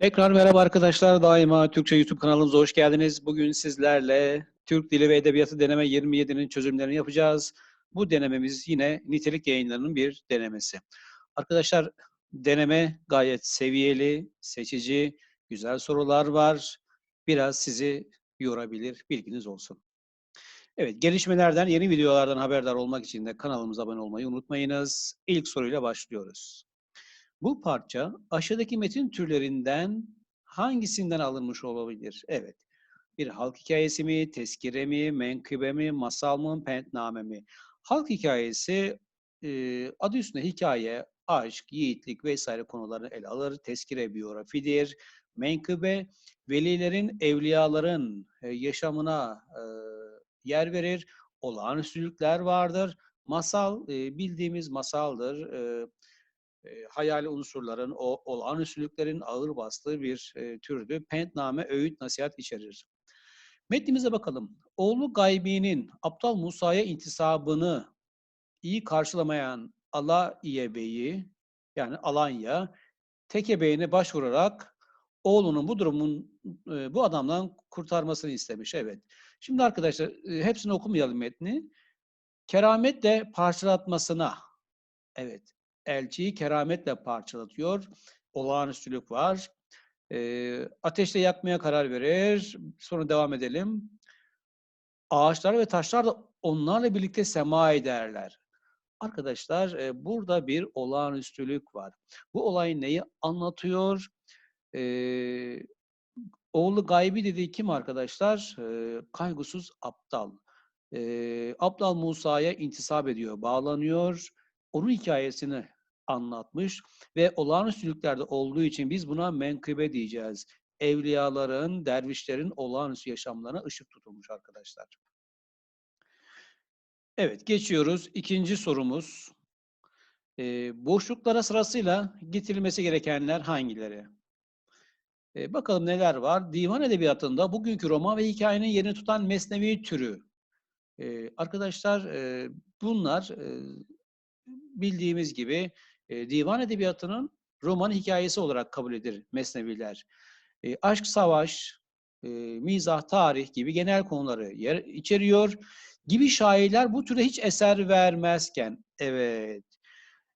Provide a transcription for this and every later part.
Tekrar merhaba arkadaşlar. Daima Türkçe YouTube kanalımıza hoş geldiniz. Bugün sizlerle Türk Dili ve Edebiyatı deneme 27'nin çözümlerini yapacağız. Bu denememiz yine nitelik yayınlarının bir denemesi. Arkadaşlar deneme gayet seviyeli, seçici, güzel sorular var. Biraz sizi yorabilir, bilginiz olsun. Evet, gelişmelerden, yeni videolardan haberdar olmak için de kanalımıza abone olmayı unutmayınız. İlk soruyla başlıyoruz. Bu parça aşağıdaki metin türlerinden hangisinden alınmış olabilir? Evet. Bir halk hikayesi mi, tezkire mi, menkıbe mi, masal mı, pentname mi? Halk hikayesi adı üstünde hikaye, aşk, yiğitlik vesaire konularını ele alır. Tezkire biyografidir. Menkıbe, velilerin, evliyaların e, yaşamına e, yer verir. Olağanüstülükler vardır. Masal e, bildiğimiz masaldır. E, e, hayali unsurların, o olağanüstülüklerin ağır bastığı bir e, türdü. Pentname, öğüt, nasihat içerir. Metnimize bakalım. Oğlu Gaybi'nin Aptal Musa'ya intisabını iyi karşılamayan Alaiye Bey'i, yani Alanya, Teke Bey'ine başvurarak oğlunun bu durumun, bu adamdan kurtarmasını istemiş. Evet. Şimdi arkadaşlar hepsini okumayalım metni. Kerametle parçalatmasına, evet, elçiyi kerametle parçalatıyor. Olağanüstülük var. E, ateşle yakmaya karar verir. Sonra devam edelim. Ağaçlar ve taşlar da onlarla birlikte sema ederler. Arkadaşlar e, burada bir olağanüstülük var. Bu olay neyi anlatıyor? E, oğlu gaybi dediği kim arkadaşlar? E, kaygısız aptal. E, aptal Musa'ya intisap ediyor, bağlanıyor. Onun hikayesini anlatmış ve olağanüstülüklerde olduğu için biz buna menkıbe diyeceğiz. Evliyaların, dervişlerin olağanüstü yaşamlarına ışık tutulmuş arkadaşlar. Evet, geçiyoruz. İkinci sorumuz. Ee, boşluklara sırasıyla getirilmesi gerekenler hangileri? Ee, bakalım neler var. Divan edebiyatında bugünkü roman ve hikayenin yerini tutan mesnevi türü. Ee, arkadaşlar e, bunlar e, bildiğimiz gibi e, divan edebiyatının roman hikayesi olarak kabul edilir mesneviler. E, aşk, savaş, e, mizah, tarih gibi genel konuları yer, içeriyor. Gibi şairler bu türe hiç eser vermezken, evet.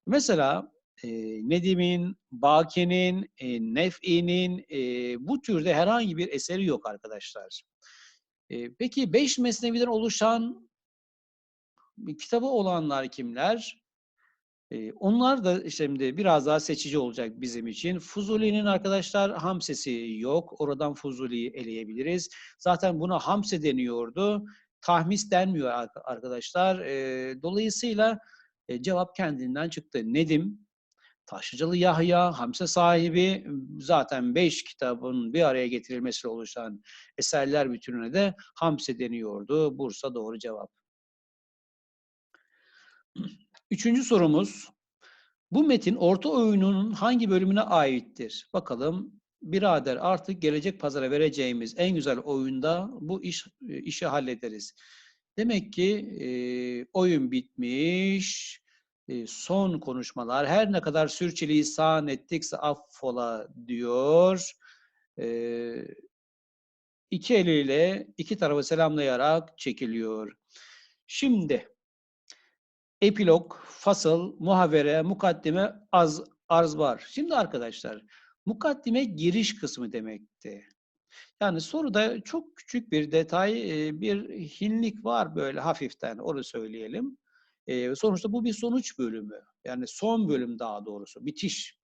Mesela e, Nedim'in, Baki'nin, e, Nef'i'nin e, bu türde herhangi bir eseri yok arkadaşlar. E, peki beş mesneviden oluşan kitabı olanlar kimler? Onlar da şimdi biraz daha seçici olacak bizim için. Fuzuli'nin arkadaşlar Hamsesi yok. Oradan Fuzuli'yi eleyebiliriz. Zaten buna Hamse deniyordu. Tahmis denmiyor arkadaşlar. dolayısıyla cevap kendinden çıktı. Nedim, Taşlıcalı Yahya, Hamse sahibi zaten beş kitabın bir araya getirilmesiyle oluşan eserler bütününe de Hamse deniyordu. Bursa doğru cevap. Üçüncü sorumuz. Bu metin orta oyununun hangi bölümüne aittir? Bakalım. Birader artık gelecek pazara vereceğimiz en güzel oyunda bu iş işi hallederiz. Demek ki e, oyun bitmiş. E, son konuşmalar her ne kadar sürçülisan ettikse affola diyor. E, iki eliyle iki tarafı selamlayarak çekiliyor. Şimdi epilog, fasıl, muhavere, mukaddime, az, arz var. Şimdi arkadaşlar, mukaddime giriş kısmı demekti. Yani soruda çok küçük bir detay, bir hinlik var böyle hafiften, onu söyleyelim. Sonuçta bu bir sonuç bölümü. Yani son bölüm daha doğrusu, bitiş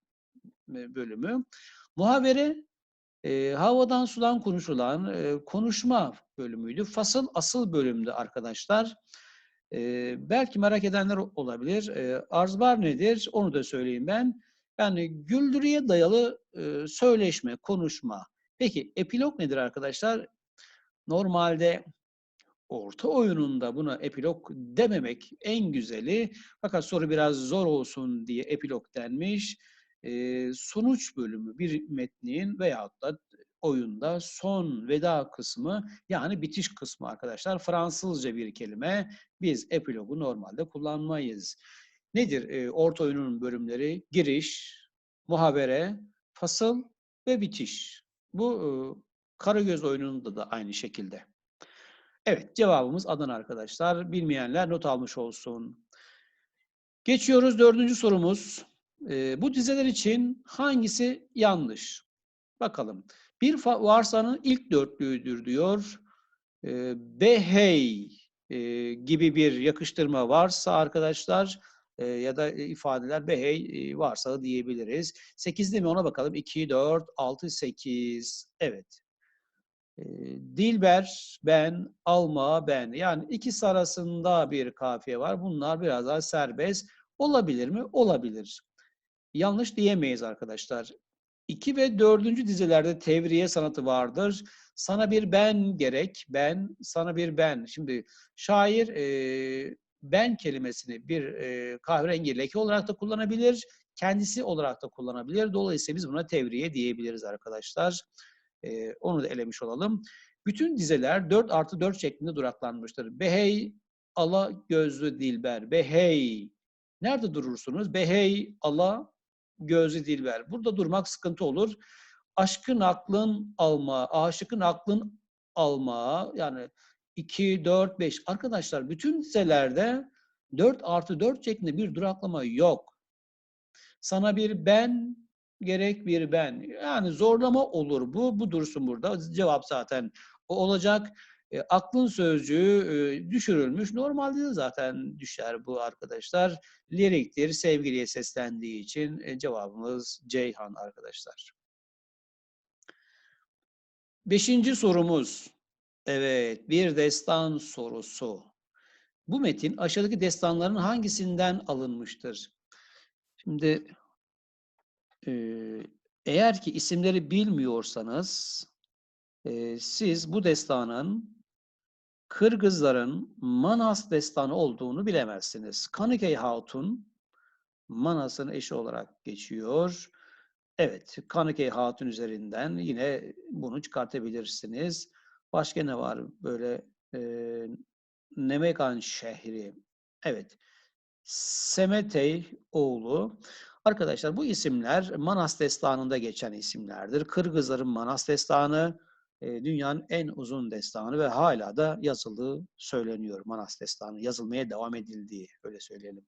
bölümü. Muhavere, havadan sudan konuşulan konuşma bölümüydü. Fasıl asıl bölümdü arkadaşlar. E, belki merak edenler olabilir. E, arzbar nedir? Onu da söyleyeyim ben. Yani güldürüye dayalı e, söyleşme, konuşma. Peki epilog nedir arkadaşlar? Normalde orta oyununda buna epilog dememek en güzeli. Fakat soru biraz zor olsun diye epilog denmiş. E, sonuç bölümü bir metnin veyahut da oyunda son veda kısmı yani bitiş kısmı arkadaşlar. Fransızca bir kelime. Biz epilogu normalde kullanmayız. Nedir e, orta oyunun bölümleri? Giriş, muhabere, fasıl ve bitiş. Bu e, Karagöz oyununda da aynı şekilde. Evet cevabımız Adana arkadaşlar. Bilmeyenler not almış olsun. Geçiyoruz dördüncü sorumuz. E, bu dizeler için hangisi yanlış? Bakalım. Bir varsanın ilk dörtlüğüdür diyor. E, behey gibi bir yakıştırma varsa arkadaşlar ya da ifadeler behey varsa diyebiliriz. 8'li mi ona bakalım. 2, 4, 6, 8. Evet. Dilber, ben, alma, ben. Yani ikisi arasında bir kafiye var. Bunlar biraz daha serbest. Olabilir mi? Olabilir. Yanlış diyemeyiz arkadaşlar. 2 ve 4. dizelerde tevriye sanatı vardır. Sana bir ben gerek, ben, sana bir ben. Şimdi şair e, ben kelimesini bir e, kahverengi leke olarak da kullanabilir, kendisi olarak da kullanabilir. Dolayısıyla biz buna tevriye diyebiliriz arkadaşlar. E, onu da elemiş olalım. Bütün dizeler 4 artı 4 şeklinde duraklanmıştır. Behey, ala gözlü dilber. Behey. Nerede durursunuz? Behey, ala gözlü dilber. Burada durmak sıkıntı olur. Aşkın aklın alma, aşıkın aklın alma yani 2, 4, 5. Arkadaşlar bütün dizelerde 4 artı 4 şeklinde bir duraklama yok. Sana bir ben gerek bir ben. Yani zorlama olur bu. Bu dursun burada. Cevap zaten o olacak. E, aklın sözcüğü e, düşürülmüş. Normalde de zaten düşer bu arkadaşlar. Liriktir, sevgiliye seslendiği için e, cevabımız Ceyhan arkadaşlar. Beşinci sorumuz. Evet, bir destan sorusu. Bu metin aşağıdaki destanların hangisinden alınmıştır? Şimdi e, eğer ki isimleri bilmiyorsanız e, siz bu destanın Kırgızların Manas destanı olduğunu bilemezsiniz. Kanıkey Hatun Manas'ın eşi olarak geçiyor. Evet, Kanıkey Hatun üzerinden yine bunu çıkartabilirsiniz. Başka ne var böyle e, Nemekan şehri. Evet, Semetey oğlu. Arkadaşlar bu isimler Manas destanında geçen isimlerdir. Kırgızların Manas destanı e, dünyanın en uzun destanı ve hala da yazıldığı söyleniyor Manas destanı. Yazılmaya devam edildiği öyle söyleyelim.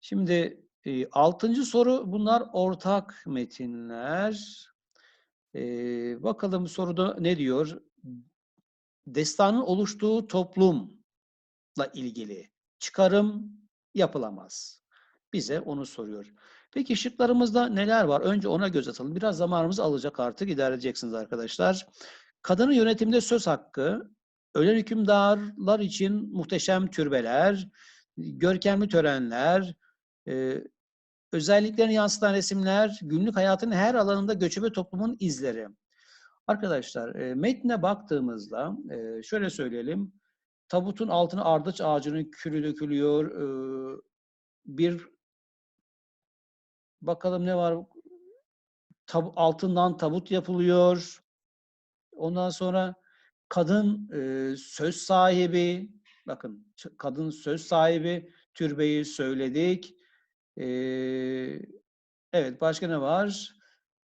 Şimdi e, altıncı soru bunlar ortak metinler. E, bakalım soruda ne diyor? Destanın oluştuğu toplumla ilgili çıkarım yapılamaz. Bize onu soruyor. Peki şıklarımızda neler var? Önce ona göz atalım. Biraz zamanımızı alacak artık idare edeceksiniz arkadaşlar. Kadının yönetimde söz hakkı, ölen hükümdarlar için muhteşem türbeler, görkemli törenler, e, özelliklerini yansıtan resimler, günlük hayatın her alanında göçebe toplumun izleri. Arkadaşlar e, metne baktığımızda e, şöyle söyleyelim. Tabutun altına ardıç ağacının külü dökülüyor. E, bir bakalım ne var? Tab altından tabut yapılıyor. Ondan sonra kadın e, söz sahibi, bakın kadın söz sahibi türbeyi söyledik. E, evet başka ne var?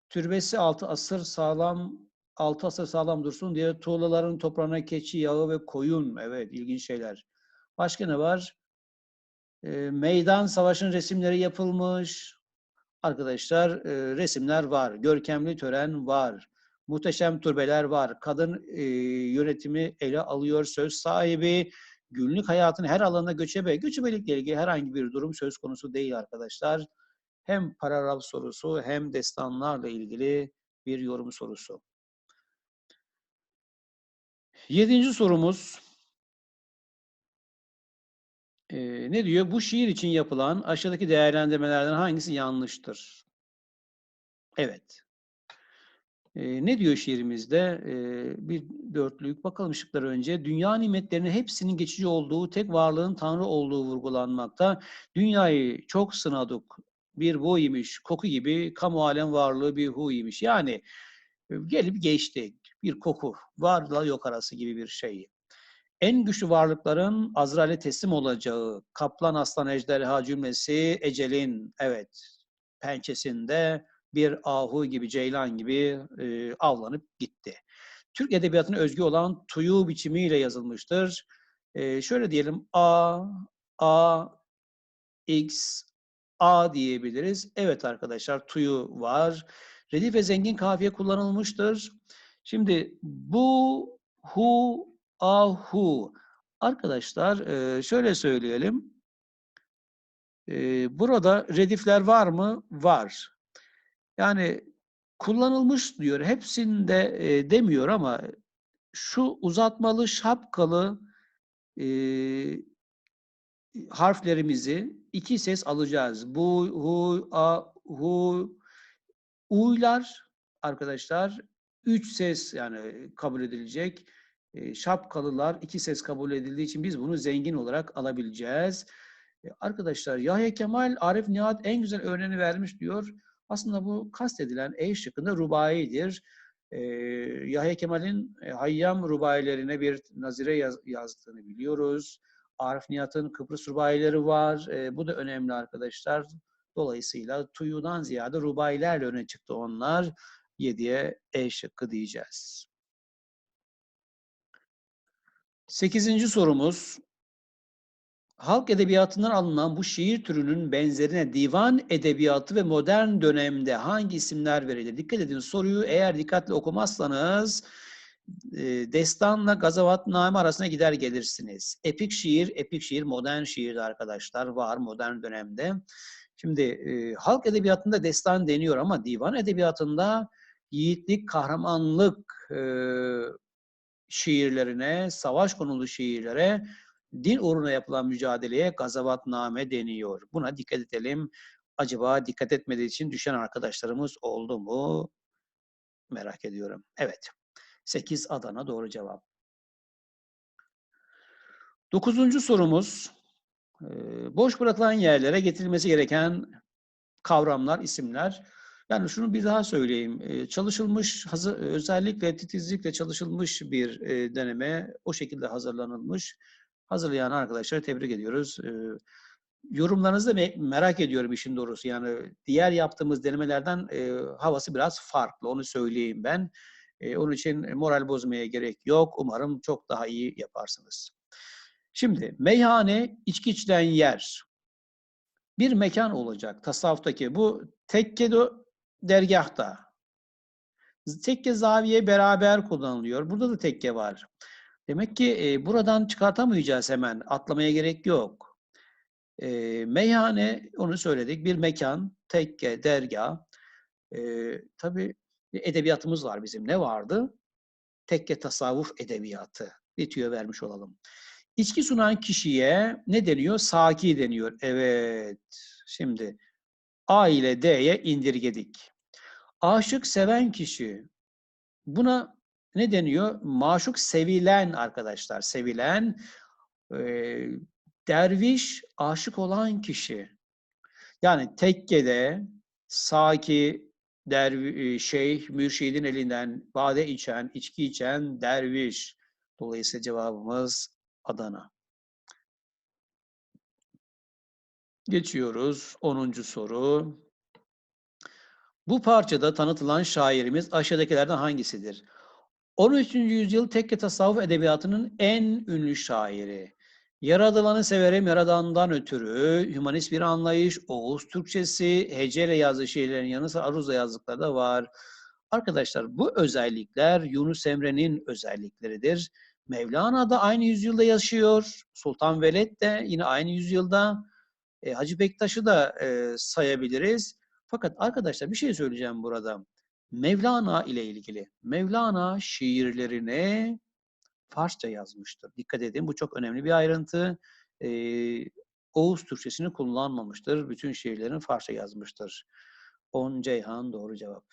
Türbesi altı asır sağlam altı asır sağlam dursun diye tuğlaların toprağına keçi yağı ve koyun. Evet ilginç şeyler. Başka ne var? E, meydan savaşın resimleri yapılmış. Arkadaşlar e, resimler var. Görkemli tören var. Muhteşem türbeler var. Kadın e, yönetimi ele alıyor. Söz sahibi. Günlük hayatın her alanına göçebe. Göçebelikle ilgili herhangi bir durum söz konusu değil arkadaşlar. Hem paragraf sorusu hem destanlarla ilgili bir yorum sorusu. Yedinci sorumuz. Ee, ne diyor? Bu şiir için yapılan aşağıdaki değerlendirmelerden hangisi yanlıştır? Evet. Ee, ne diyor şiirimizde? Ee, bir dörtlük bakalım ışıkları önce. Dünya nimetlerinin hepsinin geçici olduğu, tek varlığın Tanrı olduğu vurgulanmakta. Dünyayı çok sınadık. Bir bu imiş, koku gibi kamu alem varlığı bir hu imiş. Yani gelip geçti. Bir koku. Varla yok arası gibi bir şey. En güçlü varlıkların Azrail'e teslim olacağı, kaplan, aslan, ejderha cümlesi ecelin, evet, pençesinde bir ahu gibi, ceylan gibi e, avlanıp gitti. Türk edebiyatına özgü olan tuyu biçimiyle yazılmıştır. E, şöyle diyelim A, A, X, A diyebiliriz. Evet arkadaşlar tuyu var. Redif ve zengin kafiye kullanılmıştır. Şimdi bu, hu, ahu. Arkadaşlar şöyle söyleyelim. Burada redifler var mı? Var. Yani kullanılmış diyor. Hepsinde demiyor ama şu uzatmalı şapkalı e, harflerimizi iki ses alacağız. Bu, hu, a, hu, uylar arkadaşlar üç ses yani kabul edilecek. E, şapkalılar iki ses kabul edildiği için biz bunu zengin olarak alabileceğiz. E, arkadaşlar Yahya Kemal Arif Nihat en güzel örneğini vermiş diyor. Aslında bu kastedilen E şıkkında rubaidir. E, Yahya Kemal'in e, Hayyam rubailerine bir nazire yaz, yazdığını biliyoruz. Arif Nihat'ın Kıbrıs rubaileri var. E, bu da önemli arkadaşlar. Dolayısıyla Tuyu'dan ziyade rubailerle öne çıktı onlar. 7'ye E şıkkı diyeceğiz. Sekizinci sorumuz. Halk edebiyatından alınan bu şiir türünün benzerine divan edebiyatı ve modern dönemde hangi isimler verilir? Dikkat edin soruyu eğer dikkatli okumazsanız e, destanla gazavatname arasına gider gelirsiniz. Epik şiir, epik şiir modern şiirde arkadaşlar var modern dönemde. Şimdi e, halk edebiyatında destan deniyor ama divan edebiyatında yiğitlik, kahramanlık e, şiirlerine, savaş konulu şiirlere, din uğruna yapılan mücadeleye gazavatname deniyor. Buna dikkat edelim. Acaba dikkat etmediği için düşen arkadaşlarımız oldu mu? Merak ediyorum. Evet. 8 Adana doğru cevap. Dokuzuncu sorumuz. Boş bırakılan yerlere getirilmesi gereken kavramlar, isimler. Yani şunu bir daha söyleyeyim. Çalışılmış, hazır, özellikle titizlikle çalışılmış bir deneme o şekilde hazırlanılmış. Hazırlayan arkadaşları tebrik ediyoruz. Yorumlarınızı da merak ediyorum işin doğrusu. Yani diğer yaptığımız denemelerden havası biraz farklı. Onu söyleyeyim ben. Onun için moral bozmaya gerek yok. Umarım çok daha iyi yaparsınız. Şimdi meyhane içki içilen yer. Bir mekan olacak tasavvuftaki. Bu tekke dergahta. Tekke zaviye beraber kullanılıyor. Burada da tekke var. Demek ki e, buradan çıkartamayacağız hemen. Atlamaya gerek yok. E, meyhane, onu söyledik. Bir mekan, tekke, dergah. E, tabii edebiyatımız var bizim. Ne vardı? Tekke tasavvuf edebiyatı. Bir tüyo vermiş olalım. İçki sunan kişiye ne deniyor? Saki deniyor. Evet. Şimdi A ile D'ye indirgedik. Aşık seven kişi. Buna ne deniyor? Maşuk sevilen arkadaşlar. Sevilen e, derviş aşık olan kişi. Yani tekkede saki dervi, şeyh mürşidin elinden bade içen, içki içen derviş. Dolayısıyla cevabımız Adana. Geçiyoruz 10. soru. Bu parçada tanıtılan şairimiz aşağıdakilerden hangisidir? 13. yüzyıl tekke tasavvuf edebiyatının en ünlü şairi. Yaradılanı severim yaradandan ötürü, hümanist bir anlayış, Oğuz Türkçesi, heceyle yazdığı şiirlerin yanı sıra aruzla yazdıkları da var. Arkadaşlar bu özellikler Yunus Emre'nin özellikleridir. Mevlana da aynı yüzyılda yaşıyor. Sultan Veled de yine aynı yüzyılda. E, Hacı Bektaş'ı da e, sayabiliriz. Fakat arkadaşlar bir şey söyleyeceğim burada. Mevlana ile ilgili. Mevlana şiirlerini Farsça yazmıştır. Dikkat edin bu çok önemli bir ayrıntı. E, Oğuz Türkçesini kullanmamıştır. Bütün şiirlerini Farsça yazmıştır. On Ceyhan doğru cevap.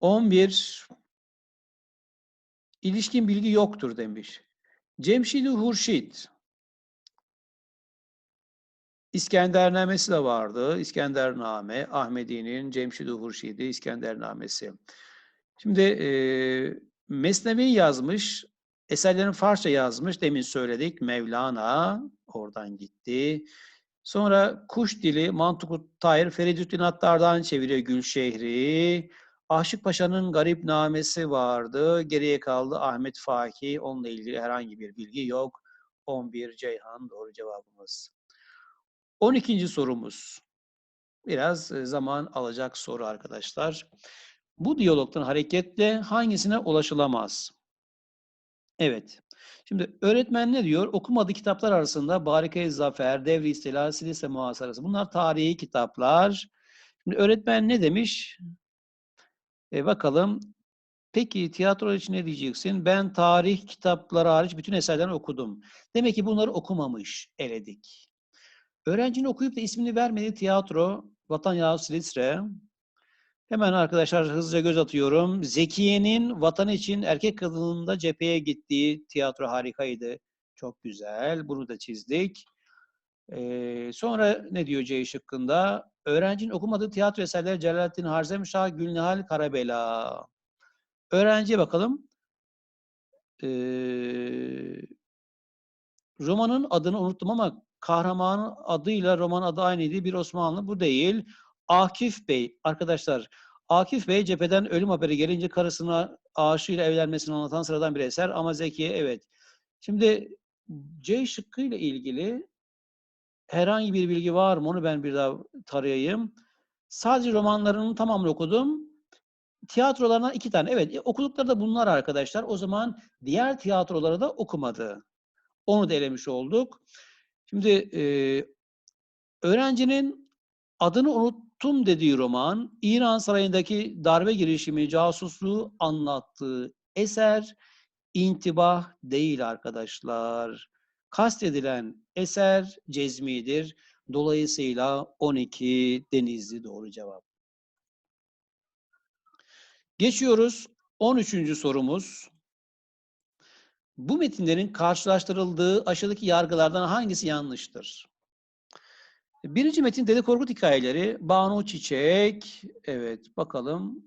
11 İlişkin bilgi yoktur demiş. Cemşid-i Hurşit İskendernamesi de vardı. İskendername, Ahmedi'nin Cemşid-i Hurşidi İskendernamesi. Şimdi e, Mesnevi yazmış, eserlerin Farsça yazmış. Demin söyledik Mevlana oradan gitti. Sonra kuş dili Mantukut Tahir Feridüddin Attar'dan çeviriyor Gülşehri. Aşık Paşa'nın garip namesi vardı. Geriye kaldı Ahmet Faki. Onunla ilgili herhangi bir bilgi yok. 11 Ceyhan doğru cevabımız. 12. sorumuz. Biraz zaman alacak soru arkadaşlar. Bu diyalogtan hareketle hangisine ulaşılamaz? Evet. Şimdi öğretmen ne diyor? Okumadığı kitaplar arasında Barike-i Zafer, Devri İstila, Silise Muhasarası. Bunlar tarihi kitaplar. Şimdi öğretmen ne demiş? E bakalım. Peki tiyatro için ne diyeceksin? Ben tarih kitapları hariç bütün eserlerini okudum. Demek ki bunları okumamış, eledik. Öğrencinin okuyup da ismini vermediği tiyatro, Vatan Yağı Silitre. Hemen arkadaşlar hızlıca göz atıyorum. Zekiye'nin vatan için erkek kadınında cepheye gittiği tiyatro harikaydı. Çok güzel. Bunu da çizdik. Ee, sonra ne diyor C şıkkında? Öğrencinin okumadığı tiyatro eserleri Celalettin Harzemşah, Gülnihal Karabela. Öğrenciye bakalım. Ee, romanın adını unuttum ama kahramanın adıyla roman adı aynıydı. Bir Osmanlı. Bu değil. Akif Bey. Arkadaşlar Akif Bey cepheden ölüm haberi gelince karısına aşığıyla evlenmesini anlatan sıradan bir eser ama Zekiye evet. Şimdi C şıkkıyla ilgili herhangi bir bilgi var mı? Onu ben bir daha tarayayım. Sadece romanlarının tamamını okudum. Tiyatrolarından iki tane. Evet, e, okudukları da bunlar arkadaşlar. O zaman diğer tiyatroları da okumadı. Onu da elemiş olduk. Şimdi e, öğrencinin adını unuttum dediği roman, İran Sarayı'ndaki darbe girişimi, casusluğu anlattığı eser intibah değil arkadaşlar. Kastedilen eser cezmidir. Dolayısıyla 12 Denizli doğru cevap. Geçiyoruz 13. sorumuz. Bu metinlerin karşılaştırıldığı aşağıdaki yargılardan hangisi yanlıştır? Birinci metin Dede Korkut hikayeleri. Banu Çiçek. Evet bakalım.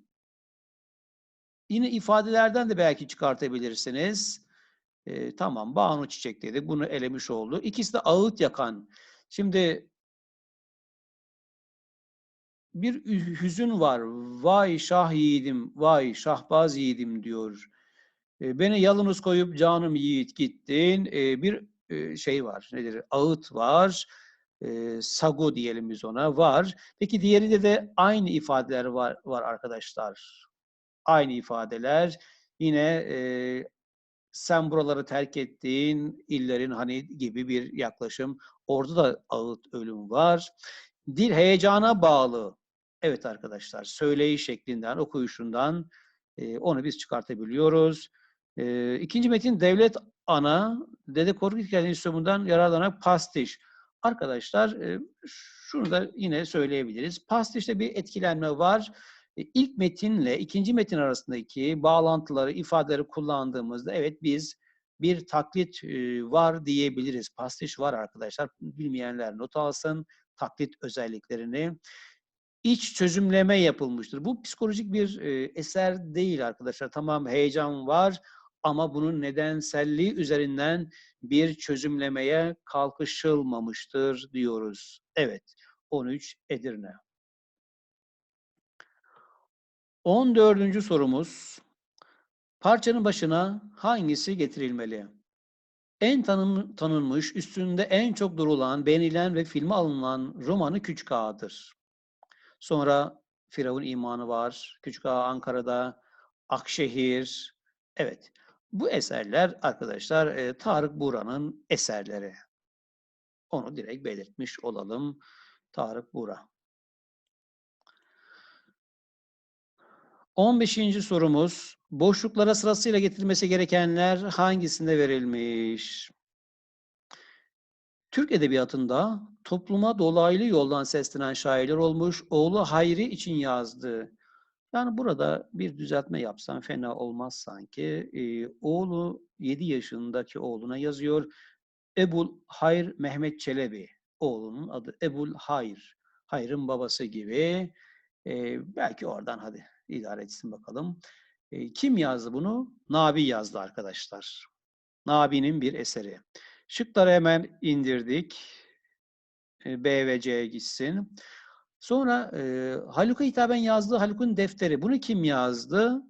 Yine ifadelerden de belki çıkartabilirsiniz. Ee, tamam Banu Çiçek dedik. Bunu elemiş oldu. İkisi de ağıt yakan. Şimdi bir hüzün var. Vay şah yiğidim, vay şahbaz yiğidim diyor. E, beni yalnız koyup canım yiğit gittin. Bir şey var. Nedir? Ağıt var. E, sago diyelim biz ona var. Peki diğerinde de aynı ifadeler var, var arkadaşlar. Aynı ifadeler. Yine sen buraları terk ettiğin illerin hani gibi bir yaklaşım. Orada da ağıt ölüm var. Dil heyecana bağlı. Evet arkadaşlar, söyleyiş şeklinden, okuyuşundan onu biz çıkartabiliyoruz. E, ikinci metin devlet ana, Dede Korkut Hikayesi Enstitüsü'nden yararlanarak pastiş. Arkadaşlar e, şunu da yine söyleyebiliriz. Pastişte bir etkilenme var. E, ilk metinle ikinci metin arasındaki bağlantıları, ifadeleri kullandığımızda evet biz bir taklit e, var diyebiliriz. Pastiş var arkadaşlar. Bilmeyenler not alsın taklit özelliklerini iç çözümleme yapılmıştır. Bu psikolojik bir e, eser değil arkadaşlar. Tamam heyecan var ama bunun nedenselliği üzerinden bir çözümlemeye kalkışılmamıştır diyoruz. Evet, 13 Edirne. 14. sorumuz. Parçanın başına hangisi getirilmeli? En tanın, tanınmış, üstünde en çok durulan, beğenilen ve filme alınan romanı Küçük Ağa'dır. Sonra Firavun imanı var. Küçük Ağa Ankara'da, Akşehir. Evet. Bu eserler arkadaşlar e, Tarık Buğra'nın eserleri. Onu direkt belirtmiş olalım. Tarık Buğra. 15. sorumuz. Boşluklara sırasıyla getirilmesi gerekenler hangisinde verilmiş? Türk edebiyatında topluma dolaylı yoldan seslenen şairler olmuş, oğlu Hayri için yazdı. Yani burada bir düzeltme yapsam fena olmaz sanki. Ee, oğlu 7 yaşındaki oğluna yazıyor. Ebul Hayr Mehmet Çelebi. Oğlunun adı Ebul Hayr. Hayr'ın babası gibi. Ee, belki oradan hadi idare etsin bakalım. Ee, kim yazdı bunu? Nabi yazdı arkadaşlar. Nabi'nin bir eseri. Şıkları hemen indirdik. e, B ve C gitsin. Sonra e, Haluk'a hitaben yazdığı Haluk'un defteri. Bunu kim yazdı?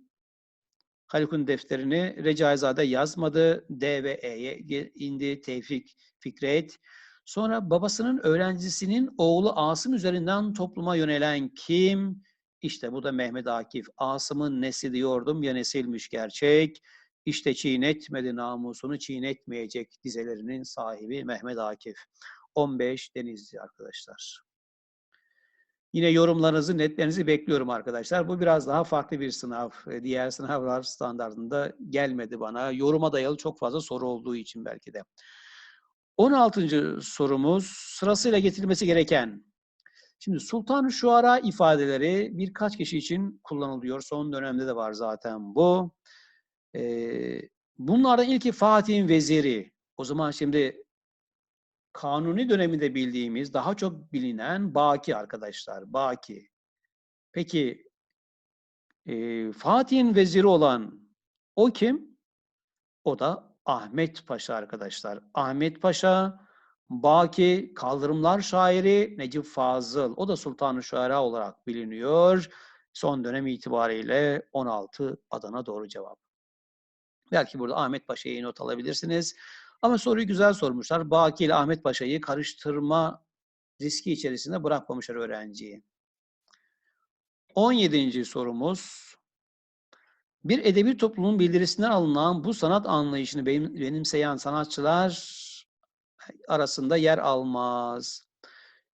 Haluk'un defterini Recaizade yazmadı. D ve E'ye indi. Tevfik Fikret. Sonra babasının öğrencisinin oğlu Asım üzerinden topluma yönelen kim? İşte bu da Mehmet Akif. Asım'ın nesi diyordum ya nesilmiş gerçek. İşte çiğnetmedi namusunu çiğnetmeyecek dizelerinin sahibi Mehmet Akif. 15 Denizli arkadaşlar. Yine yorumlarınızı, netlerinizi bekliyorum arkadaşlar. Bu biraz daha farklı bir sınav. E, Diğer sınavlar standartında gelmedi bana. Yoruma dayalı çok fazla soru olduğu için belki de. 16. sorumuz sırasıyla getirilmesi gereken. Şimdi Sultan-ı Şuara ifadeleri birkaç kişi için kullanılıyor. Son dönemde de var zaten bu. Ee, bunlardan ilki Fatih'in veziri. O zaman şimdi Kanuni döneminde bildiğimiz, daha çok bilinen Baki arkadaşlar. Baki. Peki e, Fatih'in veziri olan o kim? O da Ahmet Paşa arkadaşlar. Ahmet Paşa, Baki, Kaldırımlar şairi Necip Fazıl. O da Sultan-ı Şuara olarak biliniyor. Son dönem itibariyle 16 Adana doğru cevap. Belki burada Ahmet Paşa'yı not alabilirsiniz. Ama soruyu güzel sormuşlar. Baki ile Ahmet Paşa'yı karıştırma riski içerisinde bırakmamışlar öğrenciyi. 17. sorumuz. Bir edebi toplumun bildirisinden alınan bu sanat anlayışını benimseyen sanatçılar arasında yer almaz.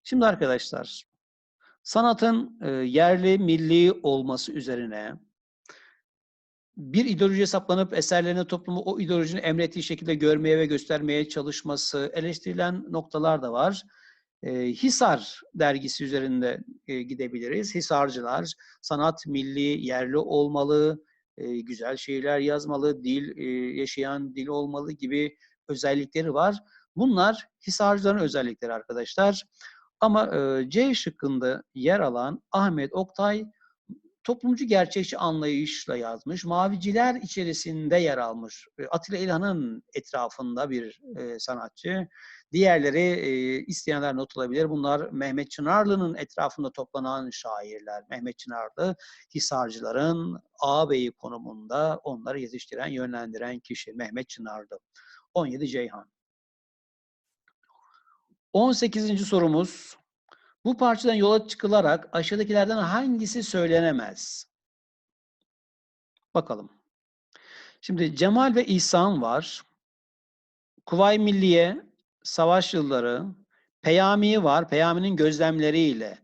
Şimdi arkadaşlar, sanatın e, yerli, milli olması üzerine bir ideolojiye saplanıp eserlerine toplumu o ideolojinin emrettiği şekilde görmeye ve göstermeye çalışması, eleştirilen noktalar da var. E, Hisar dergisi üzerinde e, gidebiliriz. Hisarcılar, sanat milli, yerli olmalı, e, güzel şeyler yazmalı, dil e, yaşayan dil olmalı gibi özellikleri var. Bunlar Hisarcıların özellikleri arkadaşlar. Ama e, C şıkkında yer alan Ahmet Oktay toplumcu gerçekçi anlayışla yazmış. Maviciler içerisinde yer almış. E, Atilla İlhan'ın etrafında bir e, sanatçı. Diğerleri e, isteyenler not alabilir. Bunlar Mehmet Çınarlı'nın etrafında toplanan şairler. Mehmet Çınarlı, Hisarcıların ağabeyi konumunda onları yetiştiren, yönlendiren kişi Mehmet Çınarlı. 17 Ceyhan. 18. sorumuz bu parçadan yola çıkılarak aşağıdakilerden hangisi söylenemez? Bakalım. Şimdi Cemal ve İhsan var. Kuvay Milliye, Savaş Yılları, Peyami var. Peyami'nin gözlemleriyle.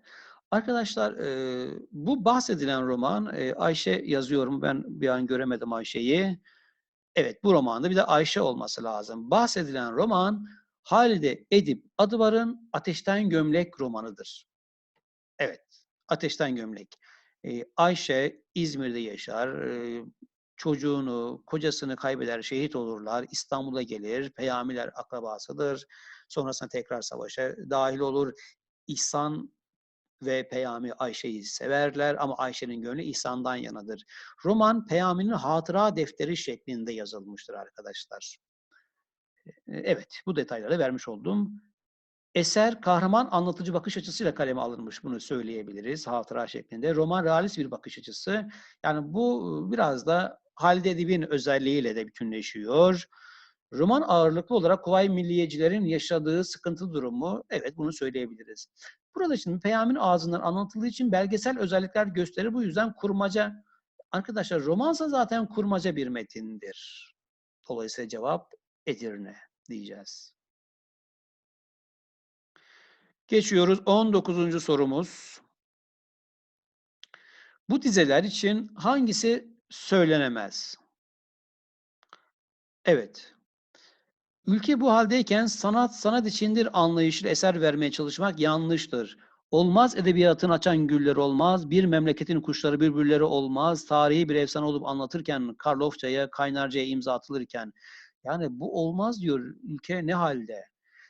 Arkadaşlar e, bu bahsedilen roman e, Ayşe yazıyorum. Ben bir an göremedim Ayşe'yi. Evet bu romanda bir de Ayşe olması lazım. Bahsedilen roman Halide Edip Adıvar'ın Ateşten Gömlek romanıdır. Evet, Ateşten Gömlek. Ee, Ayşe İzmir'de yaşar, ee, çocuğunu, kocasını kaybeder, şehit olurlar, İstanbul'a gelir, Peyamiler akrabasıdır. Sonrasında tekrar savaşa dahil olur. İhsan ve Peyami Ayşe'yi severler ama Ayşe'nin gönlü İhsan'dan yanadır. Roman Peyami'nin hatıra defteri şeklinde yazılmıştır arkadaşlar. Evet, bu detayları vermiş oldum. Eser kahraman anlatıcı bakış açısıyla kaleme alınmış bunu söyleyebiliriz hatıra şeklinde. Roman realist bir bakış açısı. Yani bu biraz da Halide Edip'in özelliğiyle de bütünleşiyor. Roman ağırlıklı olarak Kuvayi Milliyecilerin yaşadığı sıkıntı durumu, evet bunu söyleyebiliriz. Burada şimdi Peyami'nin ağzından anlatıldığı için belgesel özellikler gösterir. Bu yüzden kurmaca, arkadaşlar romansa zaten kurmaca bir metindir. Dolayısıyla cevap Edirne diyeceğiz. Geçiyoruz 19. sorumuz. Bu dizeler için hangisi söylenemez? Evet. Ülke bu haldeyken sanat sanat içindir anlayışlı eser vermeye çalışmak yanlıştır. Olmaz edebiyatın açan güller olmaz, bir memleketin kuşları birbirleri olmaz, tarihi bir efsane olup anlatırken, Karlofça'ya, Kaynarca'ya imza atılırken, yani bu olmaz diyor ülke ne halde?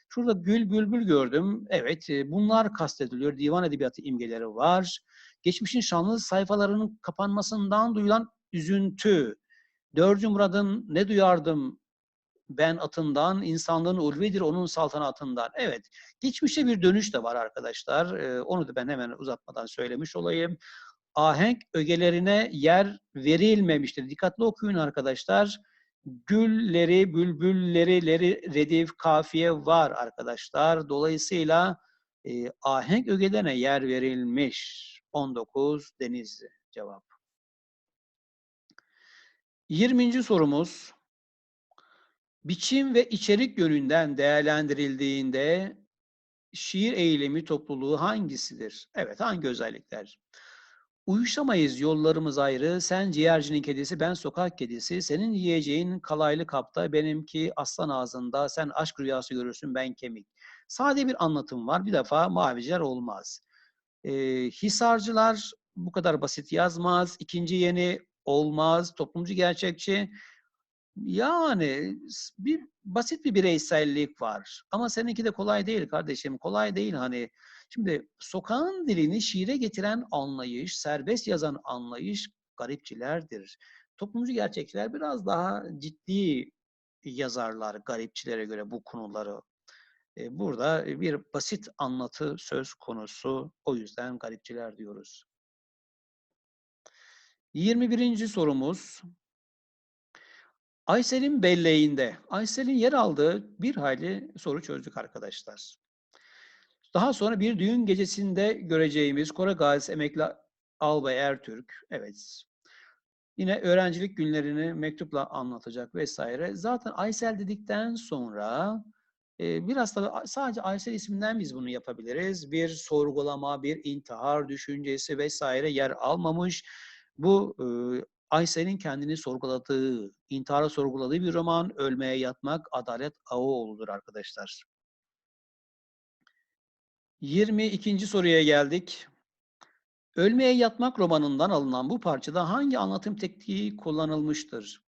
Şurada gül bülbül gördüm. Evet e, bunlar kastediliyor. Divan edebiyatı imgeleri var. Geçmişin şanlı sayfalarının kapanmasından duyulan üzüntü. Dördüncü Murad'ın ne duyardım ben atından, insanlığın ulvidir onun saltanatından. Evet, geçmişte bir dönüş de var arkadaşlar. Ee, onu da ben hemen uzatmadan söylemiş olayım. Ahenk ögelerine yer verilmemiştir. Dikkatli okuyun arkadaşlar. Gülleri, bülbülleri, leri, redif, kafiye var arkadaşlar. Dolayısıyla e, ahenk ögelerine yer verilmiş. 19 Denizli cevap. 20. sorumuz biçim ve içerik yönünden değerlendirildiğinde şiir eylemi topluluğu hangisidir? Evet, hangi özellikler? Uyuşamayız yollarımız ayrı, sen ciğercinin kedisi, ben sokak kedisi, senin yiyeceğin kalaylı kapta, benimki aslan ağzında, sen aşk rüyası görürsün, ben kemik. Sade bir anlatım var, bir defa maviciler olmaz. Ee, hisarcılar bu kadar basit yazmaz, ikinci yeni olmaz, toplumcu gerçekçi, yani bir basit bir bireysellik var. Ama seninki de kolay değil kardeşim. Kolay değil hani. Şimdi sokağın dilini şiire getiren anlayış, serbest yazan anlayış garipçilerdir. Toplumcu gerçekçiler biraz daha ciddi yazarlar garipçilere göre bu konuları. E, burada bir basit anlatı söz konusu. O yüzden garipçiler diyoruz. 21. sorumuz Aysel'in belleğinde, Aysel'in yer aldığı bir hayli soru çözdük arkadaşlar. Daha sonra bir düğün gecesinde göreceğimiz Kore Gazisi Emekli Albay Ertürk, evet. Yine öğrencilik günlerini mektupla anlatacak vesaire. Zaten Aysel dedikten sonra e, biraz da sadece Aysel isminden biz bunu yapabiliriz. Bir sorgulama, bir intihar düşüncesi vesaire yer almamış. Bu e, Aysel'in kendini sorguladığı, intihara sorguladığı bir roman Ölmeye Yatmak Adalet Ağaoğlu'dur arkadaşlar. 22. soruya geldik. Ölmeye Yatmak romanından alınan bu parçada hangi anlatım tekniği kullanılmıştır?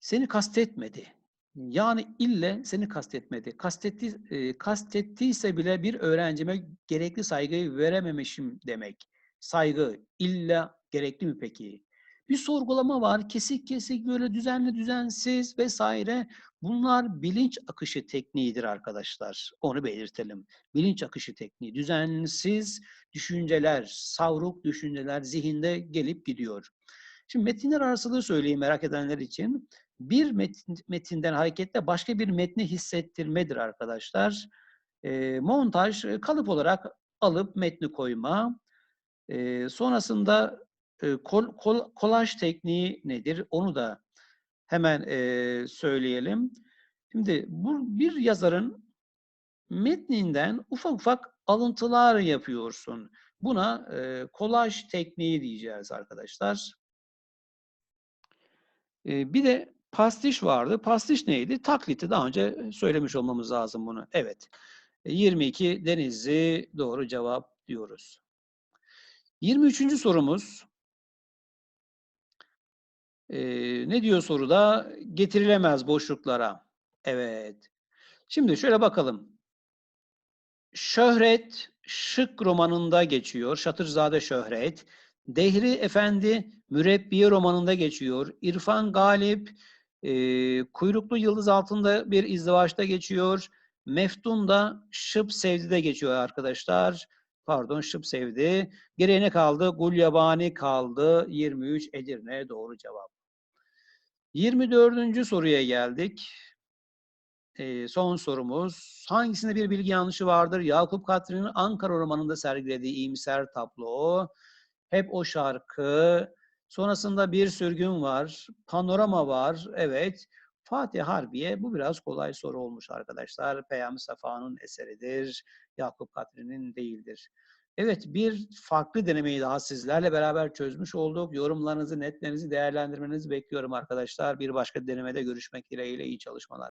Seni kastetmedi. Yani ille seni kastetmedi. Kastetti, e, kastettiyse bile bir öğrencime gerekli saygıyı verememişim demek. Saygı illa gerekli mi peki? Bir sorgulama var. Kesik kesik böyle düzenli düzensiz vesaire. Bunlar bilinç akışı tekniğidir arkadaşlar. Onu belirtelim. Bilinç akışı tekniği. Düzensiz düşünceler, savruk düşünceler zihinde gelip gidiyor. Şimdi metinler arasılığı söyleyeyim merak edenler için. Bir metin, metinden hareketle başka bir metni hissettirmedir arkadaşlar. E, montaj kalıp olarak alıp metni koyma. E, sonrasında kol, kol, kolaj tekniği nedir? Onu da hemen e, söyleyelim. Şimdi bu bir yazarın metninden ufak ufak alıntılar yapıyorsun. Buna e, kolaj tekniği diyeceğiz arkadaşlar. E, bir de pastiş vardı. Pastiş neydi? Taklidi daha önce söylemiş olmamız lazım bunu. Evet. 22 Denizli doğru cevap diyoruz. 23. sorumuz ee, ne diyor soruda? Getirilemez boşluklara. Evet. Şimdi şöyle bakalım. Şöhret Şık romanında geçiyor. Şatırzade Şöhret. Dehri Efendi Mürebbiye romanında geçiyor. İrfan Galip e, Kuyruklu Yıldız altında bir izdivaçta geçiyor. Meftun da Şıp Sevdi'de geçiyor arkadaşlar. Pardon Şıp Sevdi. Geriye ne kaldı? Gulyabani kaldı. 23 Edirne doğru cevap. 24. soruya geldik. Ee, son sorumuz. Hangisinde bir bilgi yanlışı vardır? Yakup Kadri'nin Ankara romanında sergilediği iyimser tablo. Hep o şarkı. Sonrasında bir sürgün var. Panorama var. Evet. Fatih Harbiye bu biraz kolay soru olmuş arkadaşlar. Peyami Safa'nın eseridir. Yakup Kadri'nin değildir. Evet bir farklı denemeyi daha sizlerle beraber çözmüş olduk. Yorumlarınızı, netlerinizi değerlendirmenizi bekliyorum arkadaşlar. Bir başka denemede görüşmek dileğiyle iyi çalışmalar.